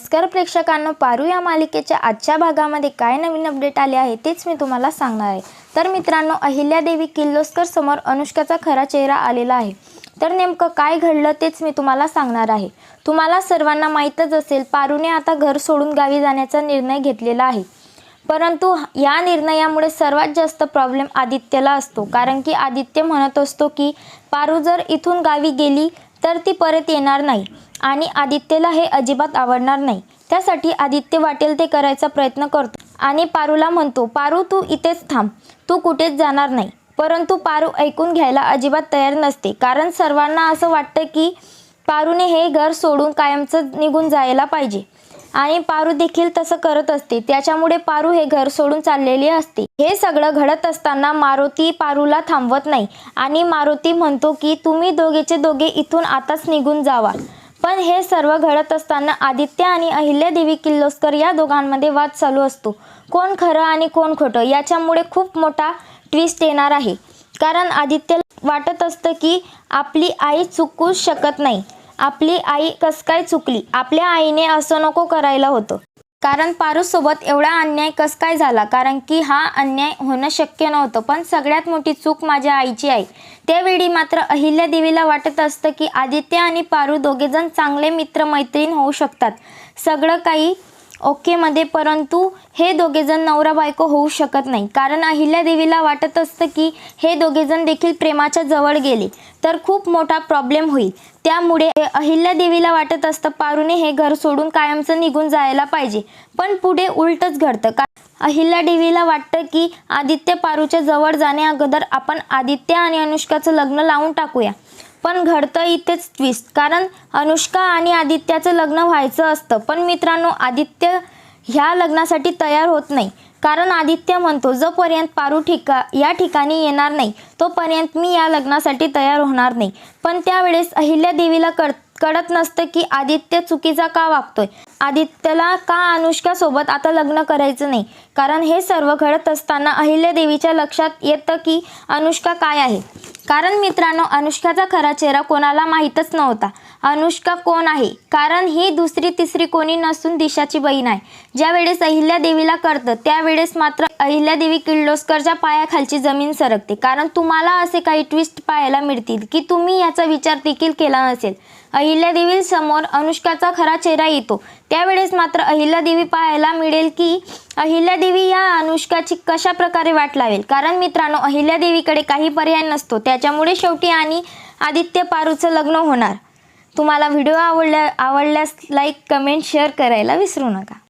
नमस्कार प्रेक्षकांनो पारू या मालिकेच्या आजच्या भागामध्ये काय नवीन अपडेट आले आहे तेच मी तुम्हाला सांगणार आहे. तर मित्रांनो अहिल्यादेवी किर्लोस्कर समोर अनुष्काचा खरा चेहरा आलेला आहे. तर नेमकं काय घडलं तेच मी तुम्हाला सांगणार आहे. तुम्हाला सर्वांना माहीतच असेल पारूने आता घर सोडून गावी जाण्याचा निर्णय घेतलेला आहे. परंतु या निर्णयामुळे सर्वात जास्त प्रॉब्लेम आदित्यला असतो. कारण की आदित्य म्हणत असतो की पारू जर इथून गावी गेली तर ती परत येणार नाही. आणि आदित्यला हे अजिबात आवडणार नाही. त्यासाठी आदित्य वाटेल ते करायचा प्रयत्न करतो. आणि पारूला म्हणतो पारू तू इथेच थांब. तू कुठेच जाणार नाही. परंतु पारू ऐकून घ्यायला अजिबात तयार नसते. कारण सर्वांना असं वाटतं की पारूने हे घर सोडून कायमचं निघून जायला पाहिजे. आणि पारू देखील तसं करत असते. त्याच्यामुळे पारू हे घर सोडून चाललेली असते. हे सगळं घडत असताना मारुती पारूला थांबवत नाही. आणि मारुती म्हणतो की तुम्ही दोघेचे दोघे इथून आताच निघून जावा. पण हे सर्व घडत असताना आदित्य आणि अहिल्यादेवी किर्लोस्कर या दोघांमध्ये वाद चालू असतो. कोण खरं आणि कोण खोटं याच्यामुळे खूप मोठा ट्विस्ट येणार आहे. कारण आदित्यला वाटत असतं की आपली आई चुकूच शकत नाही. आपली आई कस काय चुकली? आपल्या आईने असं नको करायला होतं. कारण पारूसोबत एवढा अन्याय कस काय झाला? कारण की हा अन्याय होणं शक्य नव्हतं. पण सगळ्यात मोठी चूक माझ्या आईची आहे. त्यावेळी मात्र अहिल्या देवीला वाटत असतं की आदित्य आणि पारू दोघेजण चांगले मित्र मैत्रीण होऊ शकतात. सगळं काही ओकेमध्ये परंतु हे दोघेजण नवरा बायको होऊ शकत नाही. कारण अहिल्या देवीला वाटत असतं की हे दोघेजण देखील प्रेमाच्या जवळ गेले तर खूप मोठा प्रॉब्लेम होईल. त्यामुळे अहिल्या देवीला वाटत असतं पारूने हे घर सोडून कायमचं निघून जायला पाहिजे. पण पुढे उलटच घडतं. का अहिल्या देवीला वाटतं की आदित्य पारूच्या जवळ जाण्या अगोदर आपण आदित्य आणि अनुष्काचं लग्न लावून टाकूया. पण घडतं इथेच ट्विस्ट कारण अनुष्का आणि आदित्याचं लग्न व्हायचं असतं पण मित्रांनो आदित्य ह्या लग्नासाठी तयार होत नाही. कारण आदित्य म्हणतो जोपर्यंत पारू ठिका या ठिकाणी येणार नाही तोपर्यंत मी या लग्नासाठी तयार होणार नाही. पण त्यावेळेस अहिल्या देवीला कळ कळत नसतं की आदित्य चुकीचा का वागतोय. आदित्यला का अनुष्कासोबत आता लग्न करायचं नाही? कारण हे सर्व घडत असताना अहिल्या देवीच्या लक्षात येतं की अनुष्का काय आहे. कारण मित्रांनो अनुष्काचा खरा चेहरा कोणाला माहीतच नव्हता. अनुष्का कोण आहे? कारण ही दुसरी तिसरी कोणी नसून दिशाची बहीण आहे. ज्या वेळेस अहिल्या देवीला करतं त्यावेळेस मात्र अहिल्यादेवी किर्लोस्करच्या पायाखालची जमीन सरकते. कारण तुम्हाला असे काही ट्विस्ट पाहायला मिळतील की तुम्ही याचा विचार देखील केला नसेल. अहिल्यादेवी समोर अनुष्काचा खरा चेहरा येतो. त्यावेळेस मात्र अहिल्यादेवी पाहायला मिळेल की अहिल्यादेवी या अनुष्काची कशा प्रकारे वाट लावेल. कारण मित्रांनो अहिल्यादेवीकडे काही पर्याय नसतो. त्याच्यामुळे शेवटी आणि आदित्य पारूचं लग्न होणार. तुम्हाला व्हिडिओ आवडल्या आवडल्यास लाईक कमेंट शेअर करायला विसरू नका.